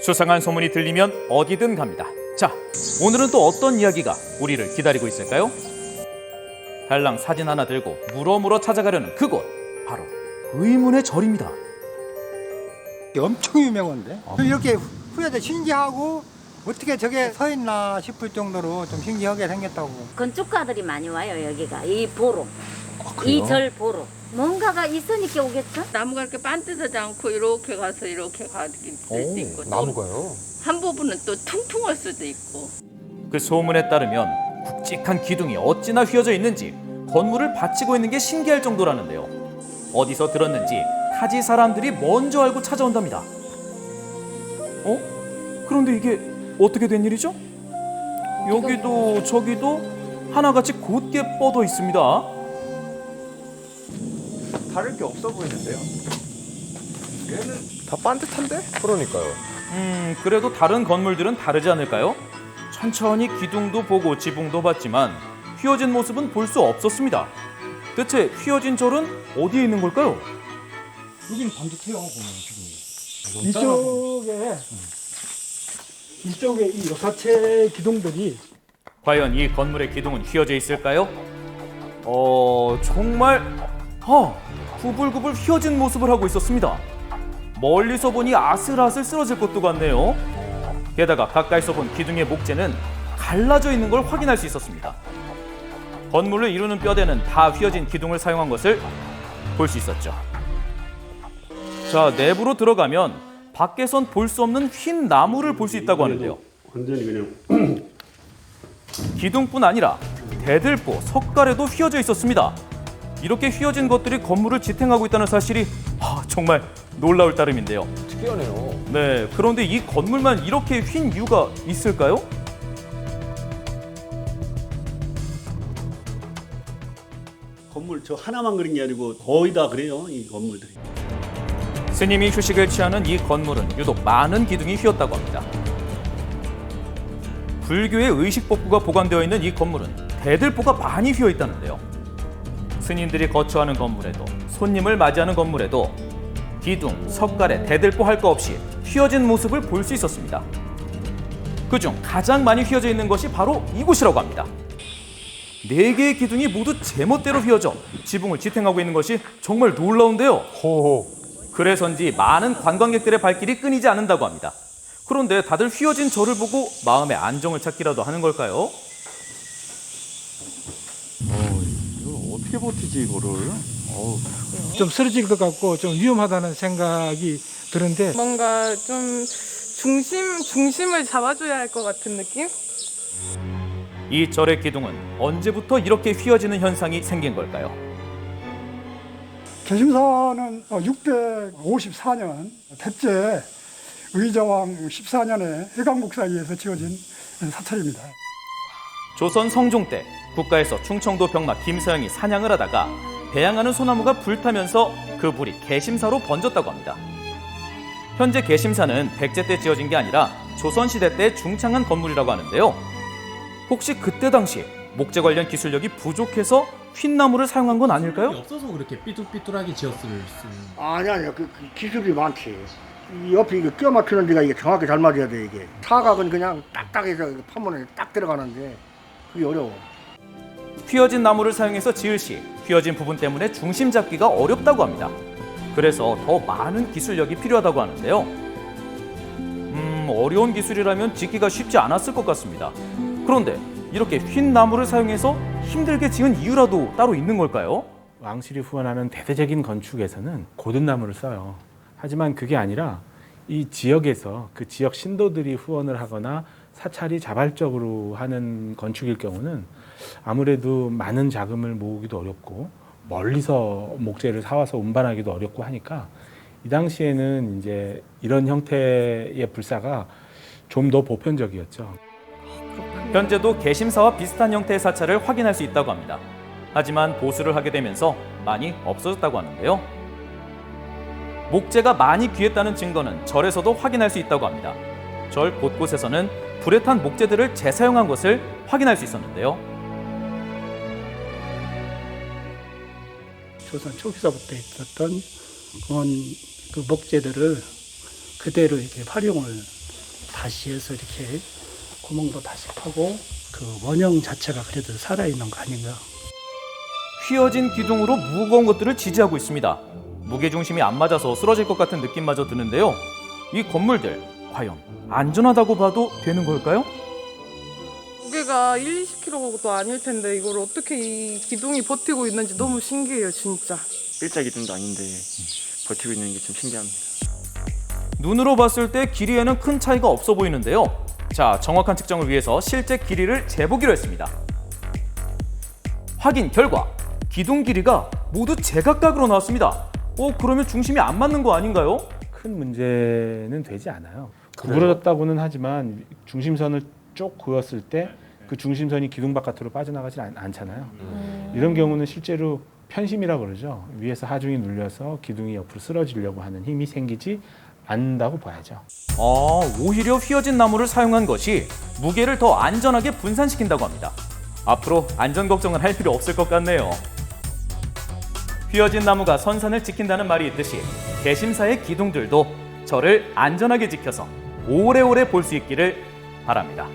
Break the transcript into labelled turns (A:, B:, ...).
A: 수상한 소문이 들리면 어디든 갑니다. 자, 오늘은 또 어떤 이야기가 우리를 기다리고 있을까요? 달랑 사진 하나 들고 물어물어 찾아가려는 그곳 바로 의문의 절입니다.
B: 엄청 유명한데? 이렇게 후에도 신기하고 어떻게 저게 서 있나 싶을 정도로 좀 신기하게 생겼다고.
C: 건축가들이 많이 와요 여기가. 이 보러 이절 보러 뭔가가 있으니까 오겠죠?
D: 나무가 이렇게 반듯하지 않고 이렇게 가서 이렇게 가길 수도 있고 또
E: 나무가요?
D: 한 부분은 또 퉁퉁할 수도 있고
A: 그 소문에 따르면 굵직한 기둥이 어찌나 휘어져 있는지 건물을 받치고 있는 게 신기할 정도라는데요. 어디서 들었는지 타지 사람들이 먼저 알고 찾아온답니다. 어? 그런데 이게 어떻게 된 일이죠? 여기도 저기도 하나같이 곧게 뻗어 있습니다.
E: 다를 게 없어 보이는데요? 얘는 다 반듯한데? 그러니까요.
A: 음, 그래도 다른 건물들은 다르지 않을까요? 천천히 기둥도 보고 지붕도 봤지만 휘어진 모습은 볼 수 없었습니다. 대체 휘어진 절은 어디에 있는 걸까요?
B: 여기는 반듯해요 보면 지금
F: 이쪽에 이쪽에 이 요사체 기둥들이
A: 과연 이 건물의 기둥은 휘어져 있을까요? 어, 정말 아, 구불구불 휘어진 모습을 하고 있었습니다. 멀리서 보니 아슬아슬 쓰러질 것도 같네요. 게다가 가까이서 본 기둥의 목재는 갈라져 있는 걸 확인할 수 있었습니다. 건물을 이루는 뼈대는 다 휘어진 기둥을 사용한 것을 볼 수 있었죠. 자, 내부로 들어가면 밖에선 볼 수 없는 흰 나무를 볼 수 있다고 하는데요.
G: 완전히 그냥
A: 기둥뿐 아니라 대들보, 석가래도 휘어져 있었습니다. 이렇게 휘어진 것들이 건물을 지탱하고 있다는 사실이 아, 정말 놀라울 따름인데요.
E: 특이하네요.
A: 네, 그런데 이 건물만 이렇게 휜 이유가 있을까요?
G: 건물 저 하나만 그린 게 아니고 거의 다 그래요 이 건물들이.
A: 스님이 휴식을 취하는 이 건물은 유독 많은 기둥이 휘었다고 합니다. 불교의 의식법구가 보관되어 있는 이 건물은 대들보가 많이 휘어 있다는데요. 스님들이 거처하는 건물에도 손님을 맞이하는 건물에도 기둥, 석가래, 대들보 할거 없이 휘어진 모습을 볼 수 있었습니다. 그중 가장 많이 휘어져 있는 것이 바로 이곳이라고 합니다. 네 개의 기둥이 모두 제멋대로 휘어져 지붕을 지탱하고 있는 것이 정말 놀라운데요.
E: 호호.
A: 그래서인지 많은 관광객들의 발길이 끊이지 않는다고 합니다. 그런데 다들 휘어진 저를 보고 마음의 안정을 찾기라도 하는 걸까요?
E: 어떻게 버티지 이거를? 어우.
F: 좀 쓰러질 것 같고 좀 위험하다는 생각이 드는데
H: 뭔가 좀 중심 중심을 잡아줘야 할 것 같은 느낌?
A: 이 절의 기둥은 언제부터 이렇게 휘어지는 현상이 생긴 걸까요?
I: 개심사는 654년 대제 의자왕 14년에 해강국사에 의해서 지어진 사찰입니다.
A: 조선 성종 때 국가에서 충청도 병마 김서영이 사냥을 하다가 배양하는 소나무가 불타면서 그 불이 개심사로 번졌다고 합니다. 현재 개심사는 백제 때 지어진 게 아니라 조선 시대 때 중창한 건물이라고 하는데요. 혹시 그때 당시 목재 관련 기술력이 부족해서 흰 나무를 사용한 건 아닐까요?
J: 없어서 그렇게 삐뚤삐뚤하게 지었을 수.
B: 아니 아니 그, 그 기술이 많지 이 옆에 이게 껴 막히는 데가 이게 정확히 잘 맞아야 돼 이게 사각은 그냥 딱딱해서 이게 판문에 딱 들어가는데 그게 어려워
A: 휘어진 나무를 사용해서 지을 시 휘어진 부분 때문에 중심 잡기가 어렵다고 합니다. 그래서 더 많은 기술력이 필요하다고 하는데요. 음, 어려운 기술이라면 짓기가 쉽지 않았을 것 같습니다. 그런데 이렇게 흰 나무를 사용해서 힘들게 지은 이유라도 따로 있는 걸까요?
K: 왕실이 후원하는 대대적인 건축에서는 고든 나무를 써요. 하지만 그게 아니라 이 지역에서 그 지역 신도들이 후원을 하거나 사찰이 자발적으로 하는 건축일 경우는 아무래도 많은 자금을 모으기도 어렵고 멀리서 목재를 사와서 운반하기도 어렵고 하니까 이 당시에는 이제 이런 형태의 불사가 좀 더 보편적이었죠.
A: 현재도 개심사와 비슷한 형태의 사찰을 확인할 수 있다고 합니다. 하지만 보수를 하게 되면서 많이 없어졌다고 하는데요. 목재가 많이 귀했다는 증거는 절에서도 확인할 수 있다고 합니다. 절 곳곳에서는 불에 탄 목재들을 재사용한 것을 확인할 수 있었는데요.
F: 조선 초기서부터 있었던 그런 그 목재들을 그대로 이렇게 활용을
L: 다시 해서 이렇게 구멍도 다시 파고 그 원형 자체가 그래도 살아있는 거 아닌가.
A: 휘어진 기둥으로 무거운 것들을 지지하고 있습니다. 무게 중심이 안 맞아서 쓰러질 것 같은 느낌마저 드는데요. 이 건물들 과연 안전하다고 봐도 되는 걸까요?
H: 무게가 1, 20kg도 아닐 텐데 이걸 어떻게 이 기둥이 버티고 있는지 너무 신기해요, 진짜.
M: 일자 기둥도 아닌데 버티고 있는 게 좀 신기합니다.
A: 눈으로 봤을 때 길이에는 큰 차이가 없어 보이는데요. 자, 정확한 측정을 위해서 실제 길이를 재보기로 했습니다. 확인 결과 기둥 길이가 모두 제각각으로 나왔습니다. 어, 그러면 중심이 안 맞는 거 아닌가요?
K: 큰 문제는 되지 않아요. 구부러졌다고는 하지만 중심선을 쭉 그었을 때 그 중심선이 기둥 바깥으로 빠져나가지 않, 않잖아요. 이런 경우는 실제로 편심이라 그러죠. 위에서 하중이 눌려서 기둥이 옆으로 쓰러지려고 하는 힘이 생기지 않는다고 봐야죠.
A: 아, 오히려 휘어진 나무를 사용한 것이 무게를 더 안전하게 분산시킨다고 합니다. 앞으로 안전 걱정은 할 필요 없을 것 같네요. 휘어진 나무가 선산을 지킨다는 말이 있듯이 개심사의 기둥들도 저를 안전하게 지켜서 오래오래 볼 수 있기를 바랍니다.